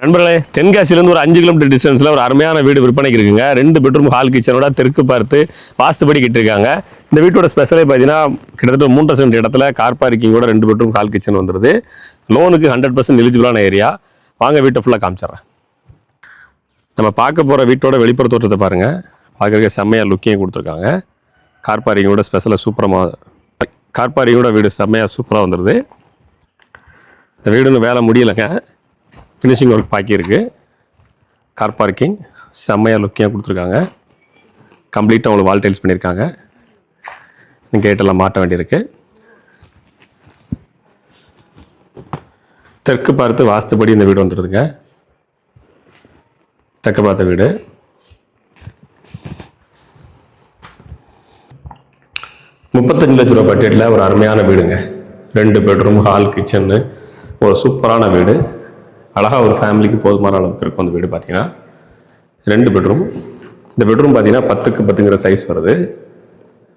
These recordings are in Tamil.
நண்பர்களே தென்காசிலேருந்து ஒரு அஞ்சு கிலோமீட்டர் டிஸ்டன்ஸில் ஒரு அருமையான வீடு விற்பனைக்கு இருக்குங்க. ரெண்டு பெட்ரூம் ஹால் கிச்சனோட தெற்கு பார்த்து வாஸ்துபடி கட்டிருக்காங்க இந்த வீட்டோட ஸ்பெஷலே பார்த்தீங்கன்னா கிட்டத்தட்ட மூன்றரை சென்ட் இடத்துல கார் பார்க்கிங்கோட ரெண்டு பெட்ரூம் ஹால் கிச்சன் வந்துடுது லோனுக்கு ஹண்ட்ரட் பர்சன்ட் எலிஜிபிளான ஏரியா வாங்க வீட்டை ஃபுல்லாக காமிச்சிடுறேன். நம்ம பார்க்க போகிற வீட்டோட வெளிப்புற தோற்றத்தை பாருங்கள் பார்க்குறக்க செம்மையாக லுக்கையும் கொடுத்துருக்காங்க. கார் பார்க்கிங்கோட ஸ்பெஷலாக சூப்பரமாக கார் பார்க்கிங்கோட வீடு செம்மையாக சூப்பராக வந்துடுது இந்த வீடு இன்னும் வேலை முடியலைங்க. ஃபினிஷிங் ஒர்க் பாக்கி இருக்கு. கார் பார்க்கிங் செம்மையாக லுக்கியாக கொடுத்துருக்காங்க. கம்ப்ளீட்டாக உங்களுக்கு வால் டைல்ஸ் பண்ணியிருக்காங்க கேட்டெல்லாம் மாட்ட வேண்டியிருக்கு. தெற்கு பார்த்து வாஸ்துபடி இந்த வீடு வந்துடுதுங்க தெற்கு பார்த்த வீடு. முப்பத்தஞ்சு லட்ச ரூபா பட்ஜெட்டில் ஒரு அருமையான வீடுங்க. ரெண்டு பெட்ரூம் ஹால் கிச்சன்னு ஒரு சூப்பரான வீடு. அழகாக ஒரு ஃபேமிலிக்கு போதுமான அளவுக்கு இருக்கும் அந்த வீடு பார்த்தீங்கன்னா ரெண்டு பெட்ரூம் இந்த பெட்ரூம் பார்த்தீங்கன்னா பத்துக்கு பத்துங்கிற சைஸ் வருது.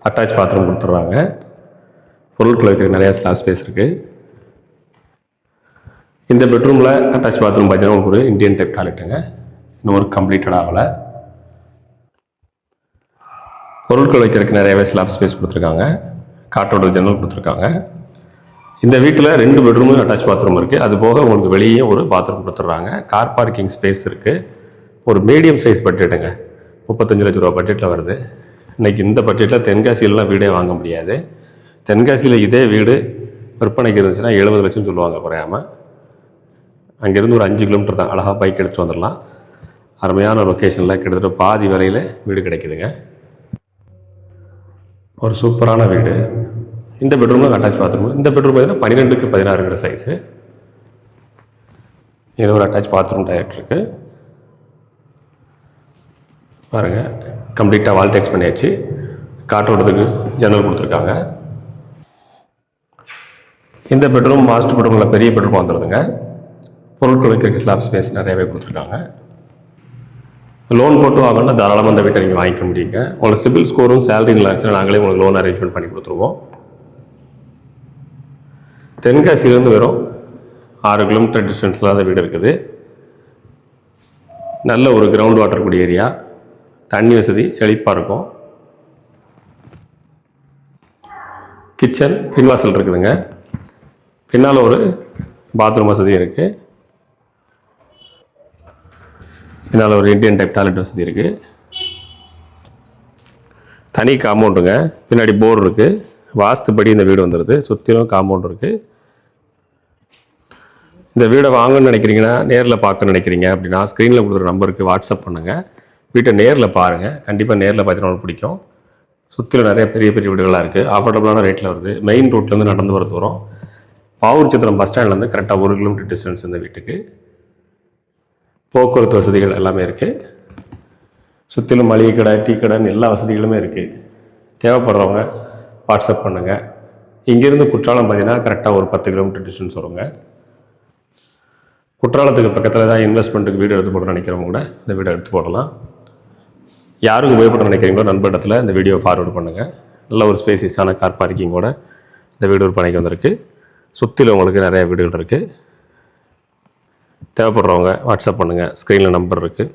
அட்டாச் பாத்ரூம் கொடுத்துட்றாங்க. பொருட்கள் வைக்கிற நிறையா ஸ்லாப் ஸ்பேஸ் இருக்குது இந்த பெட்ரூமில் அட்டாச் பாத்ரூம் பார்த்தீங்கன்னா உங்களுக்கு ஒரு இந்தியன் டைப் டாய்லெட்டுங்க இன்னும் ஒரு கம்ப்ளீட்டட் ஆகலை. பொருட்கள் வைக்கிறதுக்கு நிறையவே ஸ்லாப் ஸ்பேஸ் கொடுத்துருக்காங்க. காட்டோட ஜன்னல் கொடுத்துருக்காங்க. இந்த வீட்டில் ரெண்டு பெட்ரூமும் அட்டாச் பாத்ரூம் இருக்குது அது போக உங்களுக்கு வெளியே ஒரு பாத்ரூம் கொடுத்துட்றாங்க கார் பார்க்கிங் ஸ்பேஸ் இருக்குது ஒரு மீடியம் சைஸ் பட்ஜெட்டுங்க முப்பத்தஞ்சு லட்ச ரூபா பட்ஜெட்டில் வருது. இன்னைக்கு இந்த பட்ஜெட்டில் தென்காசியிலலாம் வீடே வாங்க முடியாது. தென்காசியில் இதே வீடு விற்பனைக்கு இருந்துச்சுன்னா எழுபது லட்சம் சொல்லுவாங்க குறையாம. அங்கேருந்து ஒரு அஞ்சு கிலோமீட்டர் தான். அழகாக பைக் எடுத்துட்டு வந்துடலாம் அருமையான லொக்கேஷனில் கிட்டத்தட்ட பாதி விலையில் வீடு கிடைக்குதுங்க. ஒரு சூப்பரான வீடு. இந்த பெட்ரூமில் அட்டாச் பாத்ரூம் இந்த பெட்ரூம் பார்த்தீங்கன்னா பன்னிரெண்டுக்கு பதினாறுங்கிற சைஸு இது ஒரு அட்டாச் பாத்ரூம் டாய்லெட் பாருங்கள் கம்ப்ளீட்டாக வால் டெக்ஸ் பண்ணியாச்சு. காற்றோட்டத்துக்கு ஜன்னல் கொடுத்துருக்காங்க. இந்த பெட்ரூம் மாஸ்டர் பெட்ரூமில் பெரிய பெட்ரூம் வந்துடுதுங்க பொருட்கள் வைக்கிறதுக்கு ஸ்லாப் ஸ்பேஸ் நிறையவே கொடுத்துருக்காங்க. லோன் போட்டு வாங்கினா தாராளமாக அந்த வீட்டை நீங்கள் வாங்கிக்க முடியுங்க. உங்களோட சிபில் ஸ்கோரும் சேலரி நல்லா இருந்துச்சுன்னா நாங்களே உங்களுக்கு லோன் அரேஞ்ச்மெண்ட் பண்ணி கொடுத்துருவோம். தென்காசியிலேருந்து வெறும் ஆறு கிலோமீட்டர் டிஸ்டன்ஸில் அந்த வீடு இருக்குது. நல்ல ஒரு கிரவுண்ட் வாட்டர் கூடிய ஏரியா தண்ணி வசதி செழிப்பாக இருக்கும். கிச்சன் பின்வாசல் இருக்குதுங்க. பின்னால் ஒரு பாத்ரூம் வசதி இருக்குது பின்னால் ஒரு இந்தியன் டைப் டாய்லெட் வசதி இருக்குது தனி காம்பவுண்டுங்க பின்னாடி போர் இருக்குது வாஸ்துப்படி இந்த வீடு வந்துடுது சுற்றிலும் காம்பவுண்ட் இருக்குது இந்த வீடை வாங்கணும்னு நினைக்கிறீங்கன்னா நேரில் பார்க்க நினைக்கிறீங்க அப்படின்னா ஸ்க்ரீனில் கொடுக்குற நம்பருக்கு வாட்ஸ்அப் பண்ணுங்கள் வீட்டை நேரில் பாருங்கள் கண்டிப்பாக நேரில் பார்த்தீங்கன்னா உங்களுக்கு பிடிக்கும். சுற்றிலும் நிறைய பெரிய பெரிய வீடுகளாக இருக்குது அஃபோர்டபுளான ரேட்டில் வருது. மெயின் ரோட்லேருந்து நடந்து வர தூரம். பாவூர் சித்திரம் பஸ் ஸ்டாண்ட்லேருந்து கரெக்டாக ஒரு கிலோமீட்டர் டிஸ்டன்ஸ் இந்த வீட்டுக்கு. போக்குவரத்து வசதிகள் எல்லாமே இருக்குது சுற்றிலும் மளிகை கடை டீ கடைன்னு எல்லா வசதிகளுமே இருக்குது தேவைப்படுறவங்க வாட்ஸ்அப் பண்ணுங்கள் இங்கேருந்து குற்றாலம் பார்த்தீங்கன்னா கரெக்டாக ஒரு பத்து கிலோமீட்டர் டிஸ்டன்ஸ் வருங்க. குற்றாலத்துக்கு பக்கத்தில் ஏதாவது இன்வெஸ்ட்மெண்ட்டுக்கு வீடு எடுத்து போட நினைக்கிறவங்க கூட இந்த வீடு எடுத்து போடலாம். யாருக்கு உபயோகப்பட நினைக்கிறீங்களோ நண்பரிடத்தில் இந்த வீடியோ ஃபார்வர்டு பண்ணுங்கள் நல்ல ஒரு ஸ்பேசியஸான கார் பார்க்கிங்கோட இந்த வீடு விற்பனைக்கு வந்திருக்கு. சுற்றில உங்களுக்கு நிறைய வீடுகள் இருக்குது தேவைப்படுறவங்க வாட்ஸ்அப் பண்ணுங்கள் ஸ்க்ரீனில் நம்பர் இருக்குது